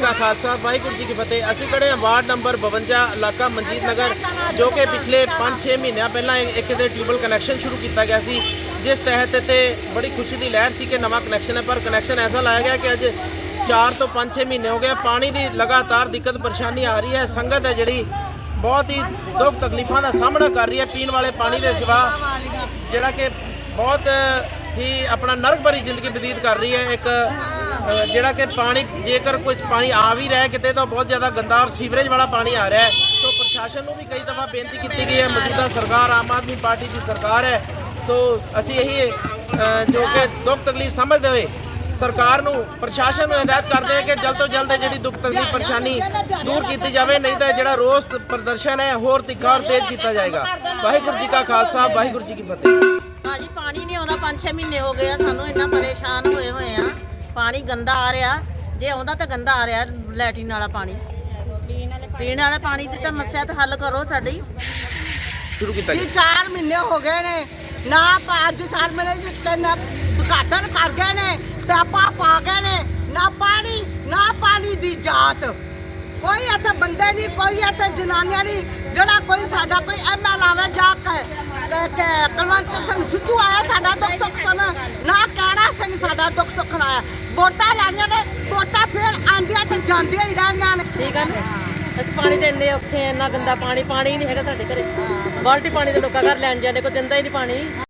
ਕਾ ਖਾਲਸਾ, ਵਾਹਿਗੁਰੂ ਜੀ ਕੀ ਫਤਿਹ। ਅਸੀਂ ਖੜੇ ਹਾਂ ਵਾਰਡ ਨੰਬਰ 52 ਇਲਾਕਾ ਮਨਜੀਤ ਨਗਰ, ਜੋ ਕਿ ਪਿਛਲੇ 5-6 ਮਹੀਨਿਆਂ ਪਹਿਲਾਂ ਇੱਕ ਇੱਕ ਦੇ ਟਿਊਬਲ ਕਨੈਕਸ਼ਨ ਸ਼ੁਰੂ ਕੀਤਾ ਗਿਆ ਸੀ, ਜਿਸ ਤਹਿਤ ਤੇ ਬੜੀ ਖੁਸ਼ੀ ਦੀ ਲਹਿਰ ਸੀ ਕਿ ਨਵਾਂ ਕਨੈਕਸ਼ਨ ਹੈ, ਪਰ ਕਨੈਕਸ਼ਨ ਐਸਾ ਲਾਇਆ ਗਿਆ ਕਿ ਅੱਜ 4 ਤੋਂ 5-6 ਮਹੀਨੇ ਹੋ ਗਏ, ਪਾਣੀ ਦੀ ਲਗਾਤਾਰ ਦਿੱਕਤ, ਪਰੇਸ਼ਾਨੀ ਆ ਰਹੀ ਹੈ। ਸੰਗਤ ਹੈ ਜਿਹੜੀ ਬਹੁਤ ਹੀ ਦੁੱਖ ਤਕਲੀਫਾਂ ਦਾ ਸਾਹਮਣਾ ਕਰ ਰਹੀ ਹੈ, ਪੀਣ ਵਾਲੇ ਪਾਣੀ ਦੇ ਸਿਵਾ, ਜਿਹੜਾ ਕਿ ਬਹੁਤ ਹੀ ਆਪਣਾ ਨਰਕ ਭਰੀ ਜ਼ਿੰਦਗੀ ਬਤੀਤ ਕਰ ਰਹੀ ਹੈ। ਇੱਕ ਅ, ਜਿਹੜਾ ਕਿ ਪਾਣੀ ਜੇਕਰ ਕੁਝ ਪਾਣੀ ਆ ਵੀ ਰਿਹਾ ਹੈ ਕਿਤੇ ਤਾਂ ਬਹੁਤ ਜ਼ਿਆਦਾ ਗੰਦਾ ਔਰ ਸੀਵਰੇਜ ਵਾਲਾ ਪਾਣੀ ਆ ਰਿਹਾ ਹੈ। ਸੋ ਪ੍ਰਸ਼ਾਸਨ ਨੂੰ ਵੀ ਕਈ ਦਫਾ ਬੇਨਤੀ ਕੀਤੀ ਗਈ ਹੈ ਮੌਜੂਦਾ ਸਰਕਾਰ ਆਮ ਆਦਮੀ ਪਾਰਟੀ ਦੀ ਸਰਕਾਰ ਹੈ। ਸੋ ਅਸੀਂ ਇਹੀ ਅ, ਜੋ ਕਿ ਦੁੱਖ ਤਕਲੀਫ ਸਮਝਦੇ ਹੋਏ ਸਰਕਾਰ ਨੂੰ ਪ੍ਰਸ਼ਾਸਨ ਨੂੰ ਹਦਾਇਤ ਕਰਦੇ ਹਾਂ ਕਿ ਜਲਦ ਤੋਂ ਜਲਦ ਇਹ ਜਿਹੜੀ ਦੁੱਖ ਤਕਲੀਫ ਪਰੇਸ਼ਾਨੀ ਦੂਰ ਕੀਤੀ ਜਾਵੇ ਨਹੀਂ ਤਾਂ ਜਿਹੜਾ ਰੋਸ ਪ੍ਰਦਰਸ਼ਨ ਹੈ ਹੋਰ ਤਿੱਖਾ ਔਰ ਤੇਜ਼ ਕੀਤਾ ਜਾਏਗਾ। ਵਾਹਿਗੁਰੂ ਜੀ ਕਾ ਖਾਲਸਾ ਵਾਹਿਗੁਰੂ ਜੀ ਕੀ ਫਤਿਹ। ਭਾਜੀ ਪਾਣੀ ਨਹੀਂ ਆਉਂਦਾ 5-6 ਮਹੀਨੇ ਹੋ ਗਏ ਆ ਸਾਨੂੰ ਇੰਨਾ ਪਰੇਸ਼ਾਨ ਹੋਏ ਹੋਏ ਆ। ਪਾਣੀ ਗੰਦਾ ਆ ਰਿਹਾ। ਜੇ ਆਉਂਦਾ ਤਾਂ ਗੰਦਾ ਆ ਰਿਹਾ ਲੈਟਰਿਨ ਵਾਲਾ ਪਾਣੀ। ਪੀਣ ਵਾਲੇ ਪਾਣੀ ਦੀ ਤਾਂ ਮੱਸਿਆ ਤਾਂ ਹੱਲ ਕਰੋ ਸਾਡੀ। ਸ਼ੁਰੂ ਕੀਤਾ ਜੀ ਗਿਆ। 4 ਮਹੀਨੇ ਹੋ ਗਏ ਨੇ। ਨਾ ਪੰਜ ਸਾਲ ਮਹੀਨੇ ਜੀ ਤਿੰਨ ਉਦਘਾਟਨ ਕਰ ਗਏ ਨੇ ਪੈਪਾ ਪਾ ਗਏ ਨੇ। ਨਾ ਪਾਣੀ ਨਾ ਪਾਣੀ ਦੀ ਜਾਤ। ਕੋਈ ਇੱਥੇ ਬੰਦੇ ਨਹੀਂ ਕੋਈ ਇੱਥੇ ਜਨਾਨੀਆਂ ਨਹੀਂ। ਜਿਹੜਾ ਕੋਈ ਸਾਡਾ ਕੋਈ ਐਮਐਲ ਆਵੇ ਜਾ ਕੇ ਕੁਲਵੰਤ ਸਿੰਘ ਸਿੱਧੂ ਆਇਆ ਸਾਡਾ ਦੁੱਖ ਸੁੱਖ ਸੁਣ ਨਾ ਕਹਿਣਾ ਸਿੰਘ ਸਾਡਾ ਦੁੱਖ ਸੁੱਖ ਲਾਇਆ ਵੋਟਾਂ ਲੈਣੀਆਂ ਨੇ ਵੋਟਾਂ ਫੇਰ ਆਂਦੀਆਂ ਤੇ ਜਾਂਦੀਆਂ ਹੀ ਰਹਿਣੀਆਂ ਨੇ। ਠੀਕ ਆ ਅਸੀਂ ਪਾਣੀ ਦੇ ਇੰਨੇ ਔਖੇ ਆ ਇੰਨਾ ਗੰਦਾ ਪਾਣੀ ਪਾਣੀ ਨਹੀਂ ਹੈਗਾ ਸਾਡੇ ਘਰੇ। ਬਾਲਟੀ ਪਾਣੀ ਦੇ ਲੋਕਾਂ ਘਰ ਲੈਣ ਜਾਂਦੇ ਕੋਈ ਦਿੰਦਾ ਹੀ ਨਹੀਂ ਪਾਣੀ।